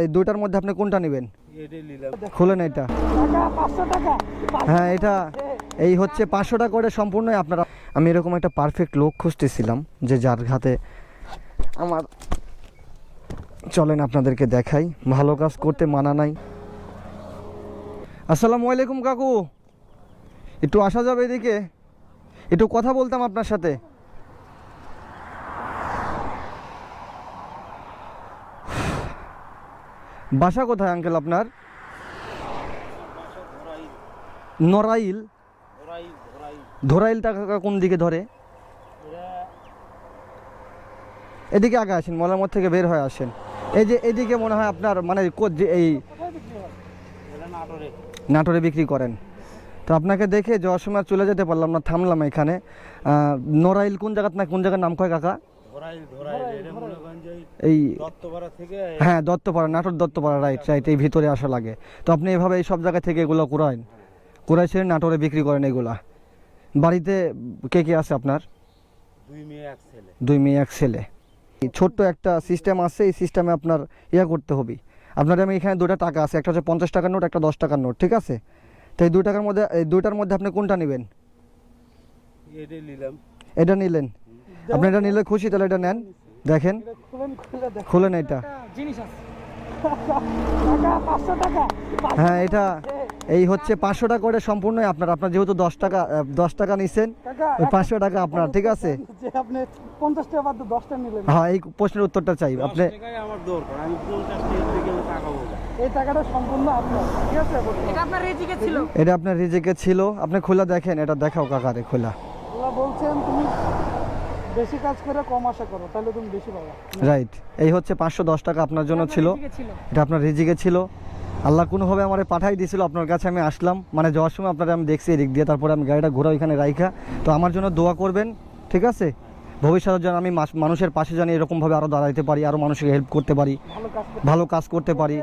এই দুইটার মধ্যে আপনি কোনটা নেবেন? খুলেন এটা। হ্যাঁ এটা এই হচ্ছে পাঁচশো টাকা করে সম্পূর্ণই আপনারা আমি এরকম একটা পারফেক্ট লোক খুঁজতেছিলাম যে যার হাতে আমার চলেন আপনাদেরকে দেখাই। ভালো কাজ করতে মানা নাই। আসসালামু আলাইকুম, কাকু। একটু আসা যাবে এদিকে। একটু কথা বলতাম আপনার সাথে। বাসা কোথায় আঙ্কেল আপনার? ধরাইলটা কাকা কোন দিকে ধরে? এদিকে আগে আসেন মলামত থেকে বের হয়ে আসেন। এই যে এদিকে মনে হয় আপনার মানে এই নাটোরে বিক্রি করেন। তো আপনাকে দেখে যাওয়ার সময় চলে যেতে পারলাম না থামলাম এখানে। আহ, নরাইল কোন জায়গা না কোন জায়গার নাম কয় কাকা? এই হ্যাঁ দত্তপাড়া নাটোর দত্তপাড়া রাইট রাইট এই ভিতরে আসা লাগে। তো আপনি এভাবে এই সব জায়গা থেকে এগুলো কুড়াইন কুড়াইছেন নাটোরে বিক্রি করেন এগুলা? বাড়িতে কে কে আছে আপনার? দুই মেয়ে এক ছেলে। দুই মেয়ে এক ছেলে। ছোট্ট একটা সিস্টেম আছে এই সিস্টেমে আপনার ইয়া করতে হবে। আপনার আমি এখানে দুটা টাকা আছে একটা হচ্ছে পঞ্চাশ টাকার নোট একটা দশ টাকার নোট ঠিক আছে? তো এই দুই টাকার মধ্যে এই দুইটার মধ্যে আপনি কোনটা নেবেন? নিলাম। এটা নিলেন। আপনি এটা নিলে খুশি তাহলে এটা নেন। দেখেন খুলেন এটা। জিনিস আছে টাকা পাঁচশো টাকা হ্যাঁ এটা এই হচ্ছে পাঁচশো টাকা করে সম্পূর্ণই আপনার আপনার যেহেতু দশ টাকা দশ টাকা নিচ্ছেন ওই পাঁচশো টাকা আপনার ঠিক আছে? যে আপনি পঞ্চাশ টাকা বাদ দিয়ে দশটা নিলেন। হ্যাঁ এই প্রশ্নের উত্তরটা চাই। আপনি টাকাই আমার দরকার আমি পঞ্চাশ টাকা থেকে আমি টাকা বলব এই টাকাটা সম্পূর্ণ আপনার ঠিক আছে? এটা আপনার রেজিকে ছিল। এটা আপনার রিজেকে ছিল। আপনি খোলা দেখেন এটা দেখাও কাকারে খোলা। বলছেন বেশি কাজ করে কম আশা করো তাহলে তুমি বেশি পাবা। রাইট এই হচ্ছে পাঁচশো দশ টাকা আপনার জন্য ছিল। এটা আপনার রিজিকে ছিল। আল্লাহ কোনোভাবে আমার পাঠাই দিয়েছিল আপনার কাছে আমি আসলাম। মানে যাওয়ার সময় আপনারা আমি দেখছি এদিক দিয়ে তারপরে আমি গাড়িটা ঘোরা ওইখানে রাইখা। তো আমার জন্য দোয়া করবেন ঠিক আছে? ভবিষ্যতে যেন আমি মানুষের পাশে জানি এরকমভাবে আরও দাঁড়াইতে পারি আরও মানুষকে হেল্প করতে পারি ভালো কাজ করতে পারি।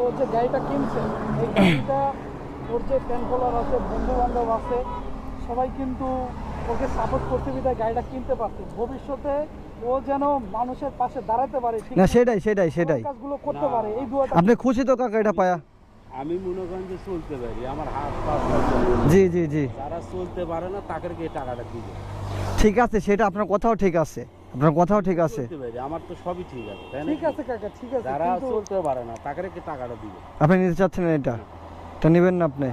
ও যে গাড়িটা কিনছে এই গাড়িটা ওর যে ফ্যান ফলোয়ার আছে বন্ধু বান্ধব আছে সবাই কিন্তু ওকে সাপোর্ট করতে বিধায় গাড়িটা কিনতে পারছে। ভবিষ্যতে ও যেন মানুষের পাশে দাঁড়াতে পারে না সেটাই সেটাই সেটাই। কাজগুলো করতে পারে এই দুয়াটা আপনি খুশি তো কাকা এটা পায়া? আমি মনে করেন যে চলতে পারি আমার হাত পা জি জি জি। যারা চলতে পারে না তাদেরকে এই টাকাটা দিবে। ঠিক আছে সেটা আপনার কথাও ঠিক আছে। আপনার কথাও ঠিক আছে। আমার তো সবই ঠিক আছে তাই না? ঠিক আছে কাকা ঠিক আছে যারা চলতে পারে না তাদেরকে টাকাটা দিবে। আপনি নিতে চাচ্ছেন এটা? এটা নেবেন না আপনি?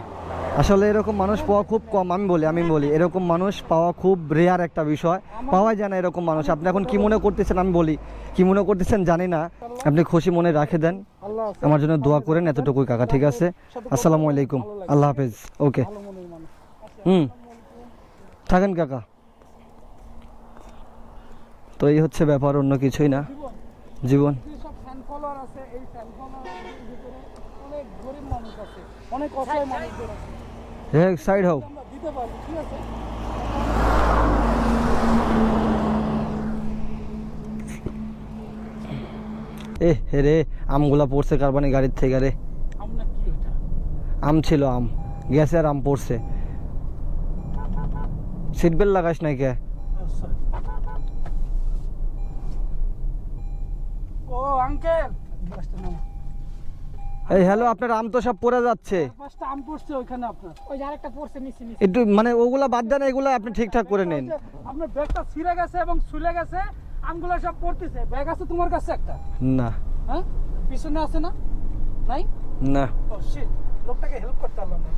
আসলে এরকম মানুষ পাওয়া খুব কম, আমি বলি আমি বলি। এরকম মানুষ পাওয়া খুব রেয়ার একটা বিষয়। পাওয়া যায় না এরকম মানুষ। আপনি এখন কি মনে করতেছেন, আমি বলি, কি মনে করতেছেন জানি না। আপনি খুশি মনে রাখে দেন। আমার জন্য দোয়া করেন, এতটুকুই কাকা, ঠিক আছে? আসসালামু আলাইকুম। আল্লাহ হাফেজ। ওকে। হুম। থাকেন কাকা। তো এই হচ্ছে ব্যাপার, অন্য কিছুই না। জীবন। অনেক অসহায় আছে। হ্যাঁ সাইড হও। এ হে রে আমগুলা পড়ছে কারবানি গাড়ির থেকে রে? আম ছিল আম গ্যাসের আম পড়ছে। সিট বেল্ট লাগাস নাই কে? ও আঙ্কেল এই হ্যালো আপনার আম তো সব পড়ে যাচ্ছে। পাঁচটা আম পড়ছে ওইখানে আপনার। ওই যে আরেকটা পড়ছে নিচে নিচে। একটু মানে ওগুলা বাদ দেন এগুলা আপনি ঠিকঠাক করে নেন। আপনার ব্যাগটা ছিঁড়ে গেছে এবং ছুলে গেছে আমগুলো সব পড়তেছে। ব্যাগ আছে তোমার কাছে একটা? না। হ্যাঁ? পিছনে আছে না? নাই? না। ও শিট লোকটাকে হেল্প করতে পারলাম না।